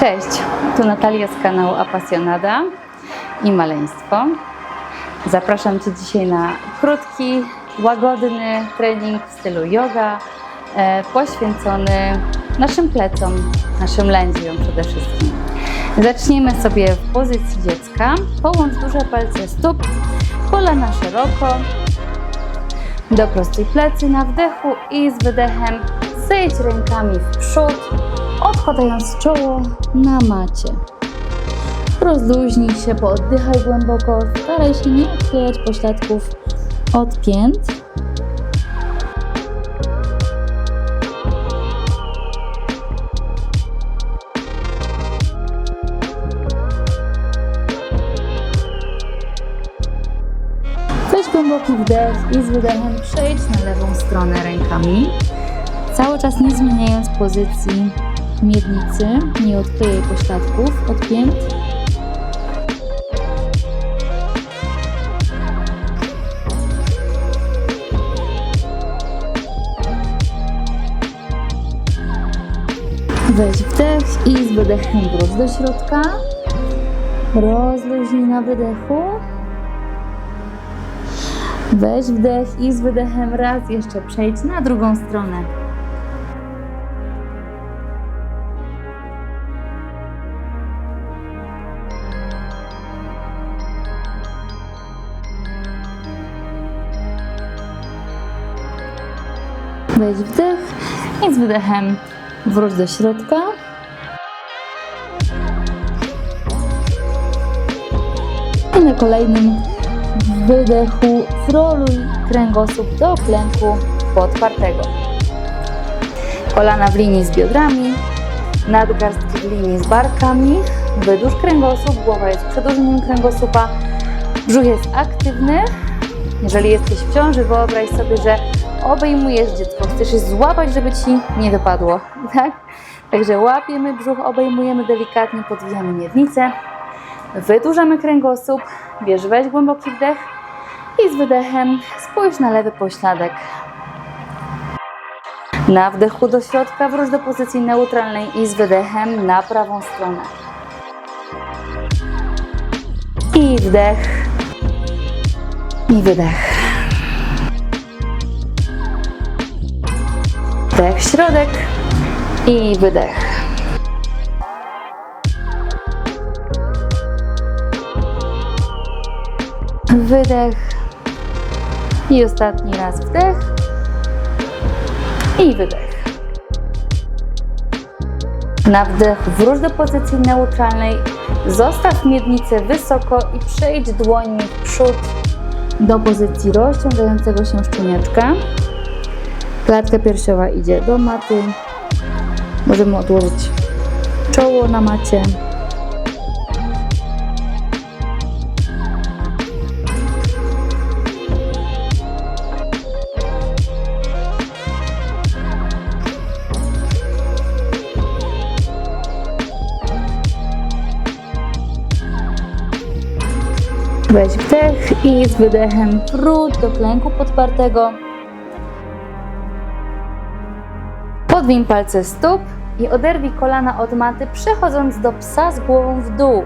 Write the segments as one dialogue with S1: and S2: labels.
S1: Cześć, tu Natalia z kanału Apasjonada i Maleństwo. Zapraszam Cię dzisiaj na krótki, łagodny trening w stylu yoga, e, poświęcony naszym plecom, naszym lędźwiom przede wszystkim. Zacznijmy sobie w pozycji dziecka. Połącz duże palce stóp, kolana szeroko, doprostuj plecy na wdechu i z wydechem zejdź rękami w przód, odkładając czoło na macie. Rozluźnij się, pooddychaj głęboko, staraj się nie odchylać pośladków od pięt. Głęboki wdech i z wydechem przejdź na lewą stronę rękami. Cały czas nie zmieniając pozycji miednicy, nie odklejaj pośladków od pięt. Weź wdech i z wydechem wróć do środka. Rozluźnij na wydechu. Weź wdech i z wydechem raz jeszcze przejdź na drugą stronę. Wdech i z wydechem wróć do środka. I na kolejnym wydechu zroluj kręgosłup do klęku podpartego. Kolana w linii z biodrami, nadgarstki w linii z barkami. Wydłuż kręgosłup, głowa jest przedłużeniem kręgosłupa, brzuch jest aktywny. Jeżeli jesteś w ciąży, wyobraź sobie, że obejmujesz dziecko, chcesz je złapać, żeby ci nie wypadło, tak? Także łapiemy brzuch, obejmujemy delikatnie, podwijamy miednicę, wydłużamy kręgosłup, bierz weź głęboki wdech i z wydechem spójrz na lewy pośladek. Na wdechu do środka wróć do pozycji neutralnej i z wydechem na prawą stronę. I wdech. I wydech. Wdech, środek i wydech. Wydech. I ostatni raz wdech. I wydech. Na wdech wróć do pozycji neutralnej. Zostaw miednicę wysoko i przejdź dłońmi w przód do pozycji rozciągającego się szczeniaczka. Klatka piersiowa idzie do maty. Możemy odłożyć czoło na macie. Weź wdech i z wydechem wróć do klęku podpartego. Podwiń palce stóp i oderwij kolana od maty, przechodząc do psa z głową w dół.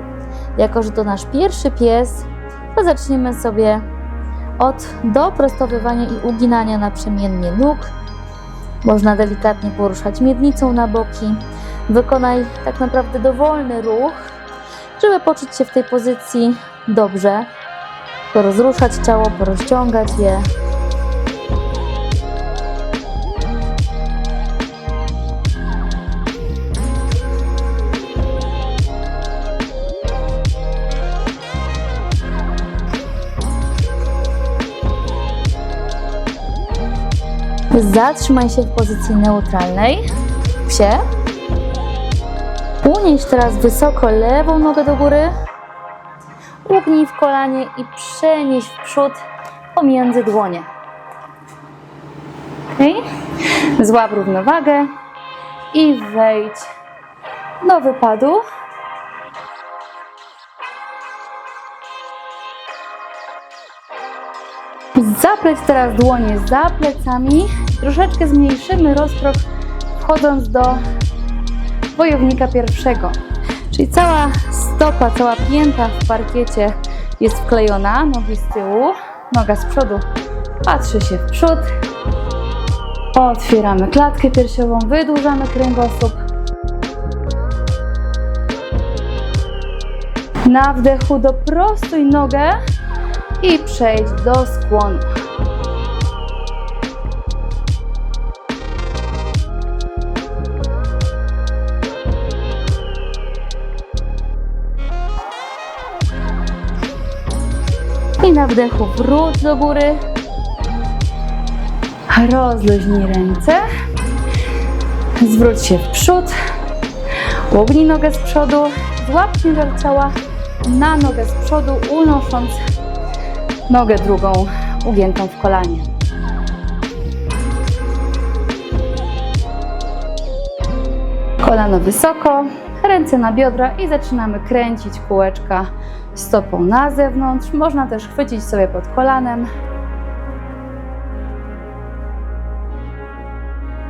S1: Jako, że to nasz pierwszy pies, to zaczniemy sobie od doprostowywania i uginania naprzemiennie nóg. Można delikatnie poruszać miednicą na boki. Wykonaj tak naprawdę dowolny ruch, żeby poczuć się w tej pozycji dobrze. Porozruszać ciało, porozciągać je. Zatrzymaj się w pozycji neutralnej. Psie. Unieś teraz wysoko lewą nogę do góry. Ugnij w kolanie i przenieś w przód pomiędzy dłonie. Okay. Złap równowagę i wejdź do wypadu. Zapleć teraz dłonie za plecami. Troszeczkę zmniejszymy rozkrok wchodząc do wojownika pierwszego. Czyli cała stopa, cała pięta w parkiecie jest wklejona, nogi z tyłu, noga z przodu patrzy się w przód. Otwieramy klatkę piersiową, wydłużamy kręgosłup. Na wdechu doprostuj nogę i przejdź do skłonu. I na wdechu wróć do góry. Rozluźnij ręce. Zwróć się w przód. Łognij nogę z przodu. Złap ciężar ciała na nogę z przodu, unosząc nogę drugą ugiętą w kolanie. Kolano wysoko, ręce na biodra i zaczynamy kręcić kółeczka stopą na zewnątrz. Można też chwycić sobie pod kolanem.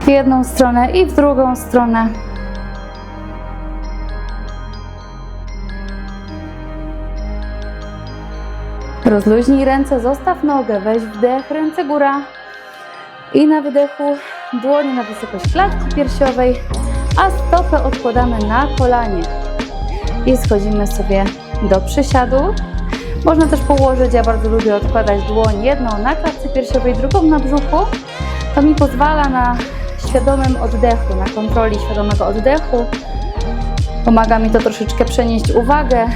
S1: W jedną stronę i w drugą stronę. Rozluźnij ręce, zostaw nogę, weź wdech, ręce góra. I na wydechu dłonie na wysokość klatki piersiowej, a stopę odkładamy na kolanie. I schodzimy sobie do przysiadu. Można też położyć, ja bardzo lubię odkładać dłoń, jedną na klatce piersiowej, drugą na brzuchu. To mi pozwala na świadomym oddechu, na kontroli świadomego oddechu. Pomaga mi to troszeczkę przenieść uwagę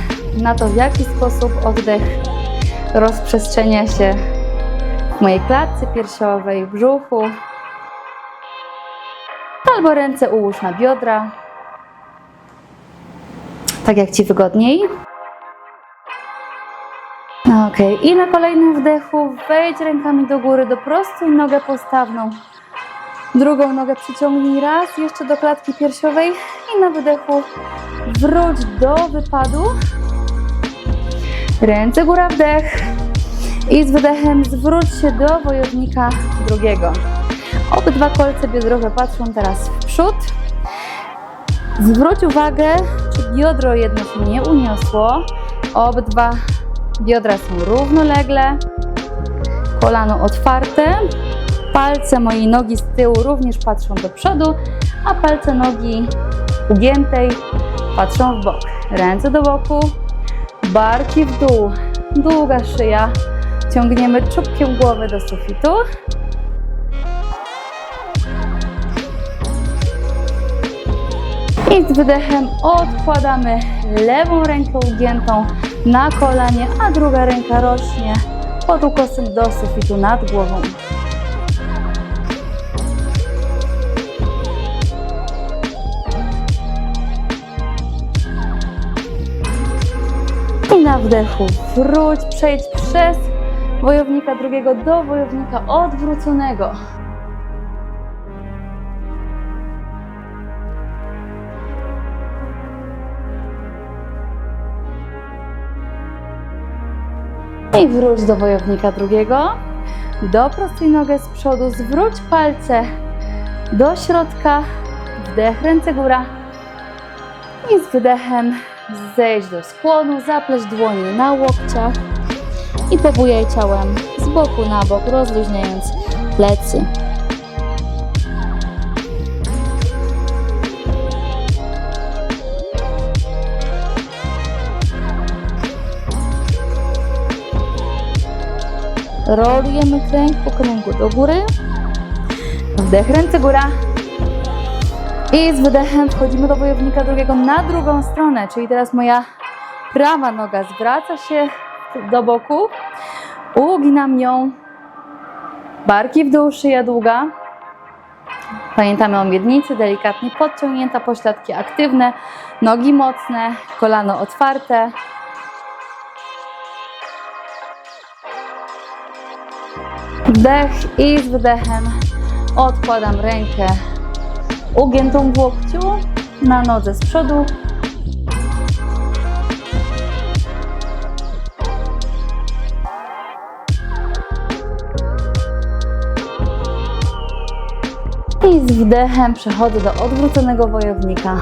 S1: na to, w jaki sposób oddech rozprzestrzenia się w mojej klatce piersiowej, brzuchu. Albo ręce ułóż na biodra, tak jak Ci wygodniej. Ok, i na kolejnym wdechu wejdź rękami do góry, doprostuj nogę postawną. Drugą nogę przyciągnij raz jeszcze do klatki piersiowej i na wydechu wróć do wypadu. Ręce góra wdech i z wydechem zwróć się do wojownika drugiego. Obydwa kolce biodrowe patrzą teraz w przód. Zwróć uwagę, czy biodro jedno się nie uniosło. Obydwa biodra są równolegle, kolano otwarte. Palce mojej nogi z tyłu również patrzą do przodu, a palce nogi ugiętej patrzą w bok. Ręce do boku, barki w dół, długa szyja. Ciągniemy czubkiem głowy do sufitu. I z wydechem odkładamy lewą rękę ugiętą na kolanie, a druga ręka rośnie pod ukosem do sufitu nad głową. I na wdechu wróć, przejdź przez wojownika drugiego do wojownika odwróconego. I wróć do wojownika drugiego. Doprostuj nogę z przodu, zwróć palce do środka. Wdech, ręce góra. I z wydechem zejdź do skłonu, zapleć dłonie na łokciach i pobujaj ciałem z boku na bok, rozluźniając plecy. Rolujemy kręg po kręgu do góry. Wdech, ręce góra. I z wydechem wchodzimy do wojownika drugiego na drugą stronę, czyli teraz moja prawa noga zwraca się do boku. Uginam ją. Barki w dół, szyja długa. Pamiętamy o miednicy, delikatnie podciągnięta, pośladki aktywne, nogi mocne, kolano otwarte. Wdech i z wydechem odkładam rękę ugiętą w łokciu na nodze z przodu. i z wdechem przechodzę do odwróconego wojownika.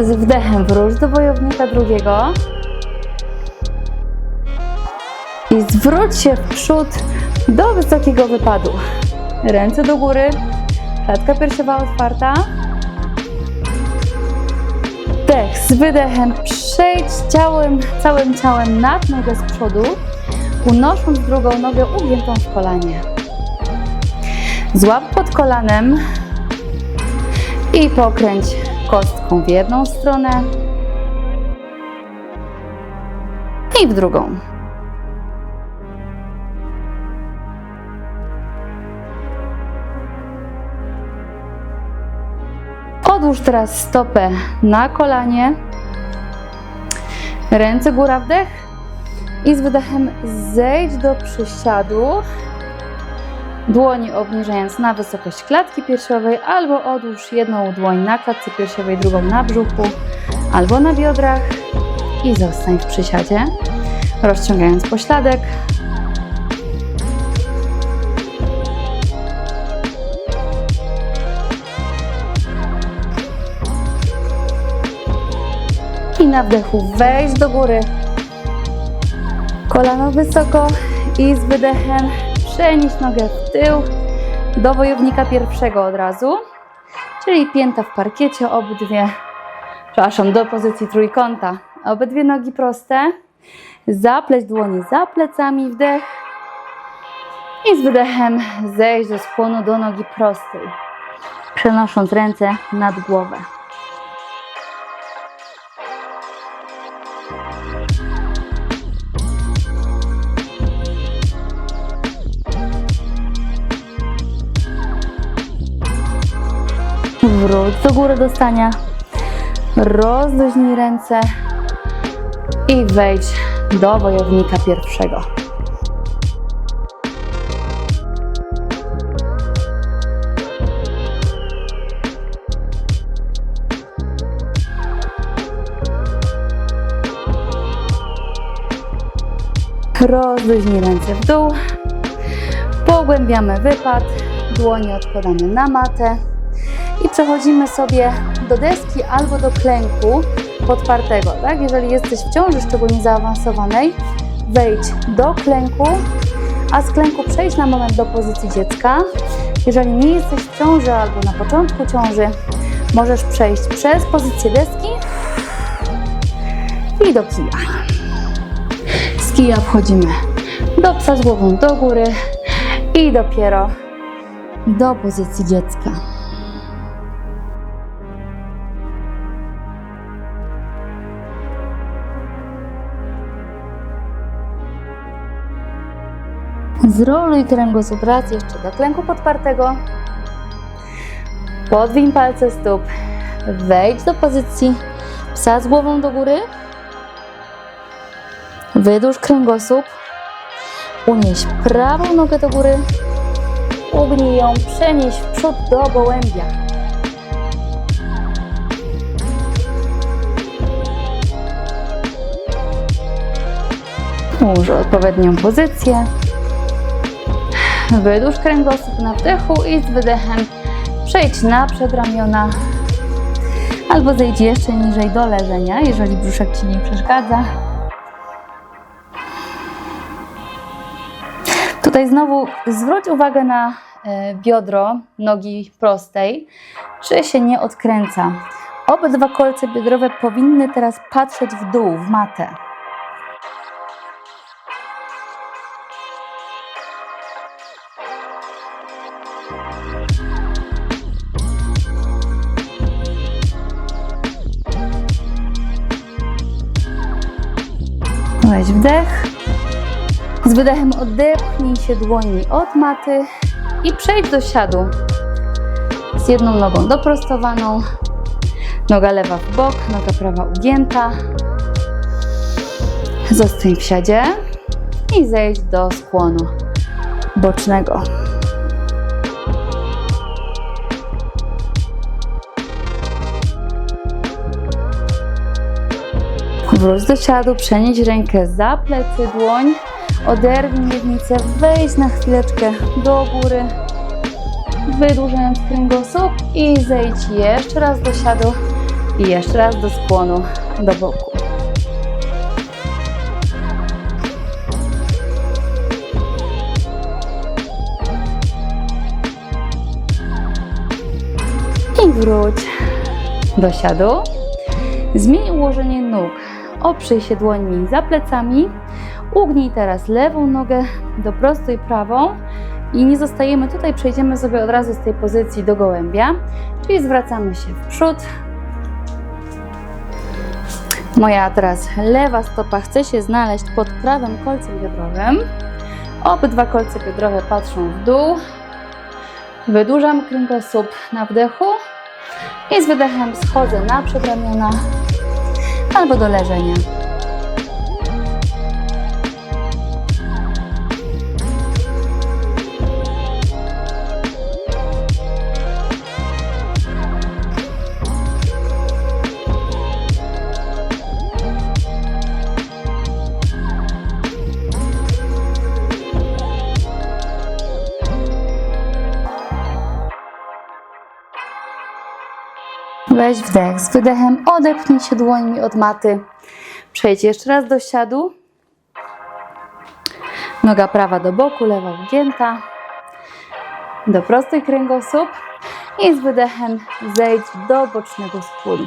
S1: Z wdechem wróć do wojownika drugiego. I zwróć się w przód do wysokiego wypadu. Ręce do góry, klatka piersiowa otwarta. Wdech z wydechem przejdź ciałem, całym ciałem nad nogę z przodu, unosząc drugą nogę ugiętą w kolanie. Złap pod kolanem i pokręć kostką w jedną stronę i w drugą. Odłóż teraz stopę na kolanie, ręce góra wdech i z wydechem zejdź do przysiadu, dłoni obniżając na wysokość klatki piersiowej, albo odłóż jedną dłoń na klatce piersiowej, drugą na brzuchu, albo na biodrach i zostań w przysiadzie, rozciągając pośladek. Na wdechu wejść do góry. Kolano wysoko i z wydechem przenieść nogę w tył do wojownika pierwszego od razu, czyli pięta w parkiecie, obydwie, przepraszam, do pozycji trójkąta. Obydwie nogi proste, zapleć dłonie za plecami, wdech i z wydechem zejść do skłonu do nogi prostej, przenosząc ręce nad głowę. Wróć do góry do stania. Rozluźnij ręce i wejdź do wojownika pierwszego. Rozluźnij ręce w dół. Pogłębiamy wypad. Dłonie odkładamy na matę i przechodzimy sobie do deski albo do klęku podpartego, tak? Jeżeli jesteś w ciąży szczególnie zaawansowanej, wejdź do klęku, a z klęku przejdź na moment do pozycji dziecka. Jeżeli nie jesteś w ciąży albo na początku ciąży, możesz przejść przez pozycję deski i do kija. Z kija wchodzimy do psa z głową do góry i dopiero do pozycji dziecka. Zroluj kręgosłup raz jeszcze do klęku podpartego. Podwiń palce stóp. Wejdź do pozycji psa z głową do góry. Wydłuż kręgosłup. Unieś prawą nogę do góry. Ugnij ją, przenieś w przód do gołębia. Ułóż odpowiednią pozycję. Wydłuż kręgosłup na wdechu i z wydechem przejdź na przedramiona albo zejdź jeszcze niżej do leżenia, jeżeli brzuszek Ci nie przeszkadza. Tutaj znowu zwróć uwagę na e, biodro nogi prostej, czy się nie odkręca. Obydwa kolce biodrowe powinny teraz patrzeć w dół, w matę. Weź wdech. Z wydechem odepchnij się dłońmi od maty i przejdź do siadu. Z jedną nogą doprostowaną, noga lewa w bok, noga prawa ugięta. Zostań w siadzie i zejdź do skłonu bocznego. Wróć do siadu, przenieś rękę za plecy, dłoń, oderwij miednicę, wejdź na chwileczkę do góry, wydłużając kręgosłup i zejdź jeszcze raz do siadu I jeszcze raz do skłonu, do boku. I wróć do siadu. Zmień ułożenie nóg. Oprzyj się dłońmi za plecami. Ugnij teraz lewą nogę do prostej prawą i nie zostajemy tutaj, przejdziemy sobie od razu z tej pozycji do gołębia, czyli zwracamy się w przód. Moja teraz lewa stopa chce się znaleźć pod prawym kolcem biodrowym. Obydwa kolce biodrowe patrzą w dół. Wydłużam kręgosłup na wdechu i z wydechem schodzę na przedramiona albo do leżenia. Weź wdech z wydechem, odepchnij się dłońmi od maty. Przejdź jeszcze raz do siadu. Noga prawa do boku, lewa ugięta. Do prostej kręgosłup. I z wydechem zejdź do bocznego skłonu.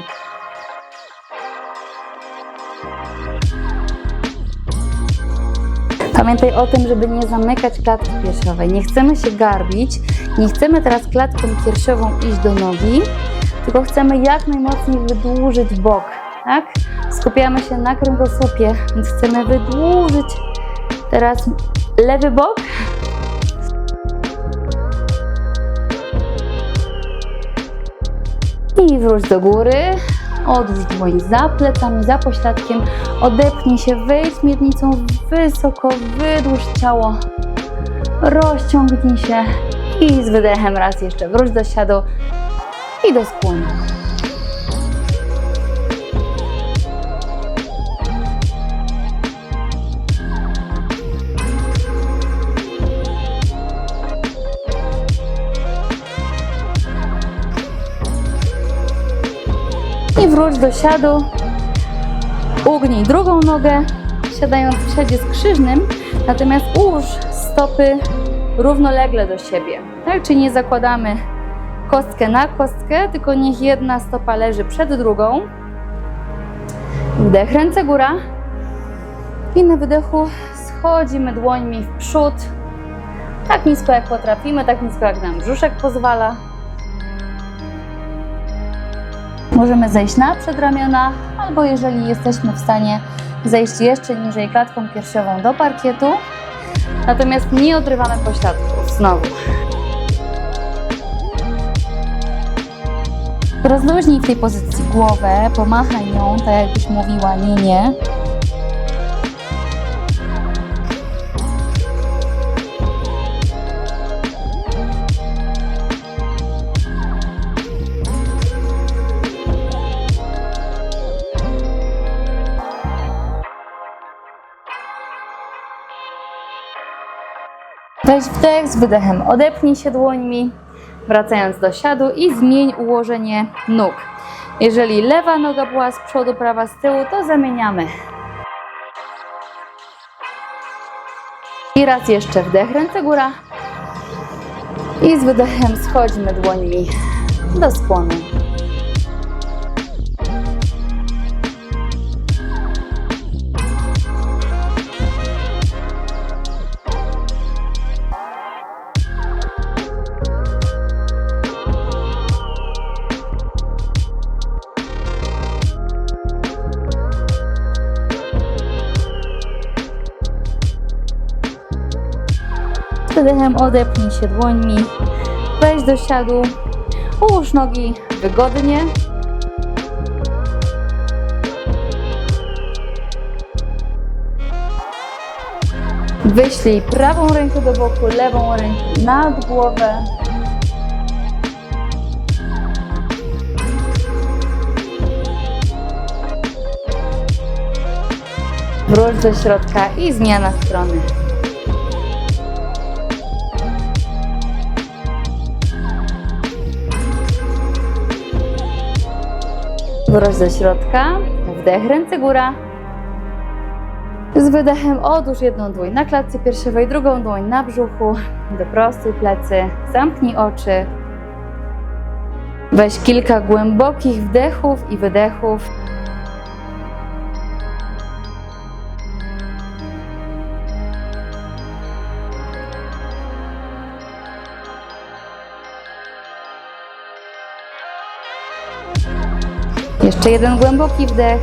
S1: Pamiętaj o tym, żeby nie zamykać klatki piersiowej. Nie chcemy się garbić, nie chcemy teraz klatką piersiową iść do nogi, tylko chcemy jak najmocniej wydłużyć bok, tak? Skupiamy się na kręgosłupie, więc chcemy wydłużyć teraz lewy bok. I wróć do góry. Odłóż dłoń za plecami, za pośladkiem. Odepnij się, wejdź miednicą wysoko, wydłuż ciało. Rozciągnij się i z wydechem raz jeszcze wróć do siadu i do skłonu. I wróć do siadu. Ugnij drugą nogę, siadając w siadzie skrzyżnym, natomiast ułóż stopy równolegle do siebie. Tak, czyli nie zakładamy kostkę na kostkę, tylko niech jedna stopa leży przed drugą. Wdech, ręce góra. I na wydechu schodzimy dłońmi w przód. Tak nisko jak potrafimy, tak nisko jak nam brzuszek pozwala. Możemy zejść na przedramiona, albo jeżeli jesteśmy w stanie zejść jeszcze niżej klatką piersiową do parkietu. Natomiast nie odrywamy pośladków. Znowu. Rozluźnij w tej pozycji głowę, pomachaj nią, tak jakbyś mówiła nie, nie. Weź wdech z wydechem, odepnij się dłońmi, wracając do siadu i zmień ułożenie nóg. Jeżeli lewa noga była z przodu, prawa z tyłu, to zamieniamy. I raz jeszcze wdech, ręce góra. I z wydechem schodzimy dłońmi do skłonu. Z wydechem odepnij się dłońmi, wejdź do siadu, ułóż nogi wygodnie. Wyślij prawą rękę do boku, lewą rękę nad głowę. Wróć do środka i zmiana strony. Wroś do środka, wdech, ręce góra. Z wydechem odłóż jedną dłoń na klatce piersiowej, drugą dłoń na brzuchu. Doprostuj plecy, zamknij oczy. Weź kilka głębokich wdechów i wydechów. Jeszcze jeden głęboki wdech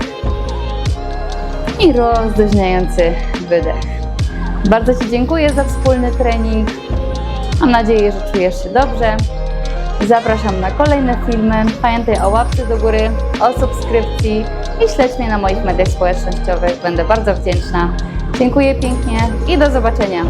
S1: i rozluźniający wydech. Bardzo Ci dziękuję za wspólny trening. Mam nadzieję, że czujesz się dobrze. Zapraszam na kolejne filmy. Pamiętaj o łapce do góry, o subskrypcji i śledź mnie na moich mediach społecznościowych. Będę bardzo wdzięczna. Dziękuję pięknie i do zobaczenia.